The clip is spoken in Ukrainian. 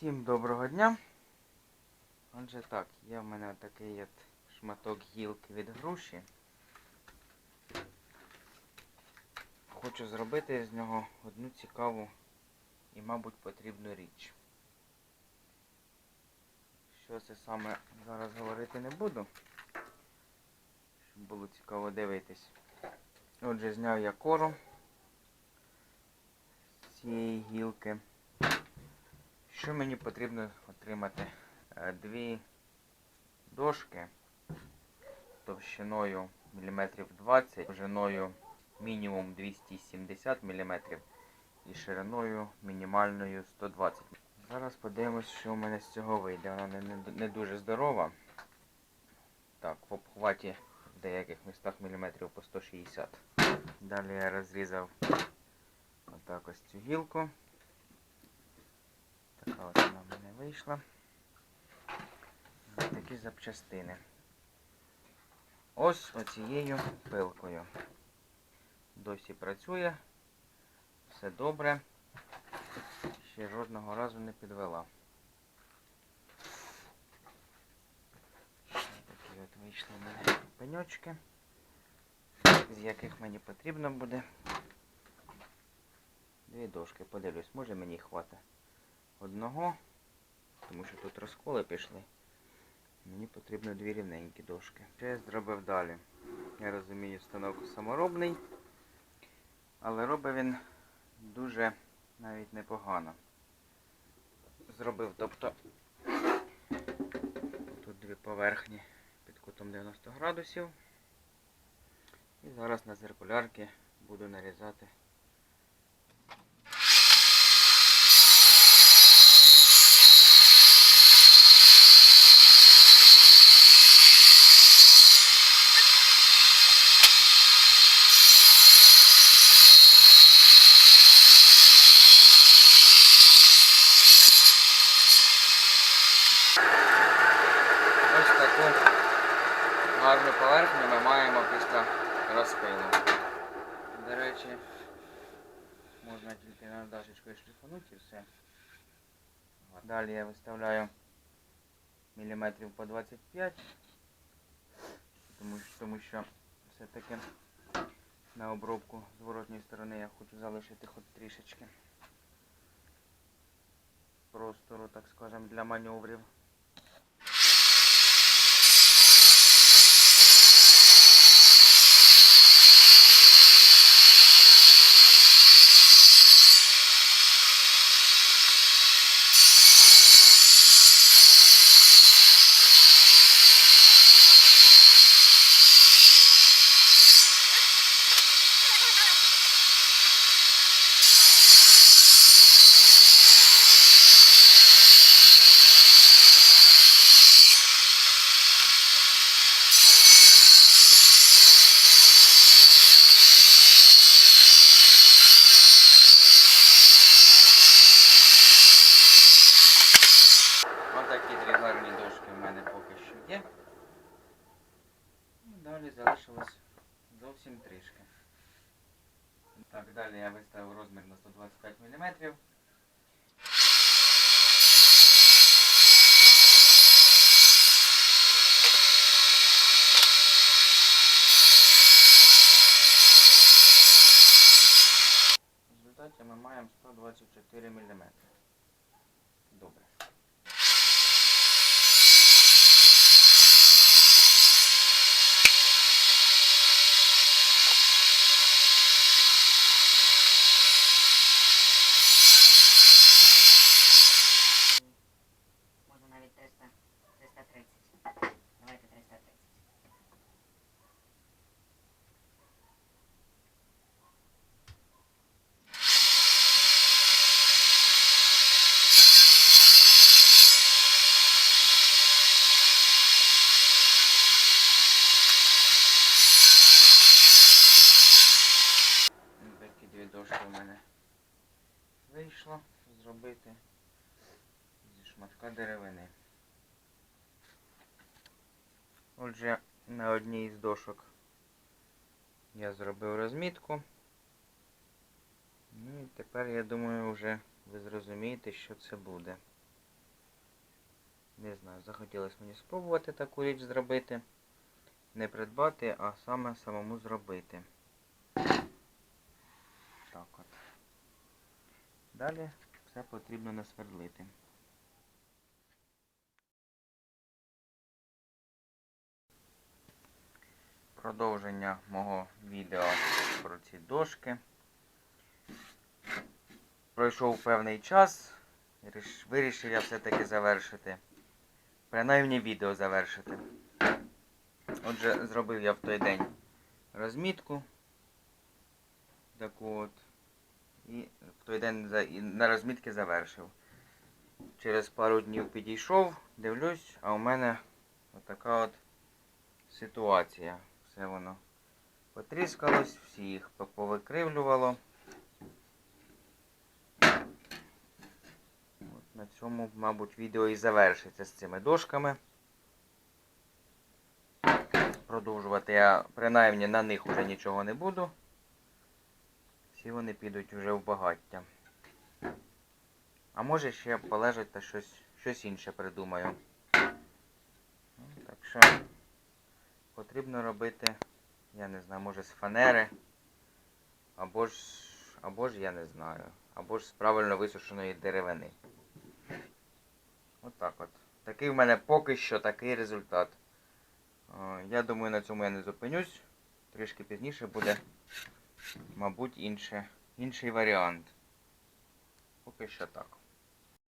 Всім доброго дня. Отже так, є в мене такий от шматок гілки від груші. Хочу зробити з нього одну цікаву і, мабуть, потрібну річ. Що це саме зараз говорити не буду, щоб було цікаво дивитись. Отже, зняв я кору з цієї гілки. Що мені потрібно отримати? Е, Дві дошки товщиною міліметрів 20, довжиною мінімум 270 мм і шириною мінімальною 120 Зараз подивимось, що в мене з цього вийде. Вона не, не, не дуже здорова. Так, в обхваті в деяких містах міліметрів по 160. Далі я розрізав отак ось цю гілку. Така от вона в мене вийшла. Ось такі запчастини. Ось оцією пилкою. Досі працює. Все добре. Ще жодного разу не підвела. Ось Такі от вийшли в мене пеньочки, з яких мені потрібно буде дві дошки. Подивлюсь, може мені хватить одного, тому що тут розколи пішли. Мені потрібно дві рівненькі дошки. Що я зробив далі? Я розумію, станок саморобний, але робить він дуже навіть непогано. Зробив, тобто тут дві поверхні під кутом 90 градусів. І зараз на циркулярки буду нарізати Ось таку гарну поверхню ми маємо після розпилу. До речі, можна тільки наждачечкою шліфанути і все. Далі я виставляю міліметрів по 25, тому, що- тому що все-таки на обробку зворотньої сторони я хочу залишити хоч трішечки простору, так скажемо, для маневрів. Далі залишилось зовсім трішки. Так, далі я виставив розмір на 125 мм. В результаті ми маємо 124 мм. Добре. Можна навіть 300, 330. Давайте 330. Ну, Такі дві дошки у мене вийшло зробити зі шматка деревини. Отже, на одній із дошок я зробив розмітку. Ну і тепер я думаю вже ви зрозумієте, що це буде. Не знаю, захотілося мені спробувати таку річ зробити. Не придбати, а саме самому зробити. Так от. Далі все потрібно насвердлити. Продовження мого відео про ці дошки. Пройшов певний час. Вирішив я все-таки завершити. Принаймні відео завершити. Отже, зробив я в той день розмітку. Таку от. І в той день на розмітки завершив. Через пару днів підійшов, дивлюсь, а у мене отака от ситуація. Все воно потріскалось, всі їх повикривлювало. От на цьому, мабуть, відео і завершиться з цими дошками. Продовжувати я принаймні на них уже нічого не буду. Всі вони підуть вже в багаття. А може ще полежать та щось, щось інше придумаю. Ну, Так що потрібно робити, я не знаю, може з фанери, або ж, або ж я не знаю, або ж з правильно висушеної деревини. Отак от. Такий в мене поки що такий результат. Е, Я думаю, на цьому я не зупинюсь. Трішки пізніше буде, мабуть, інше, інший варіант. Поки що так.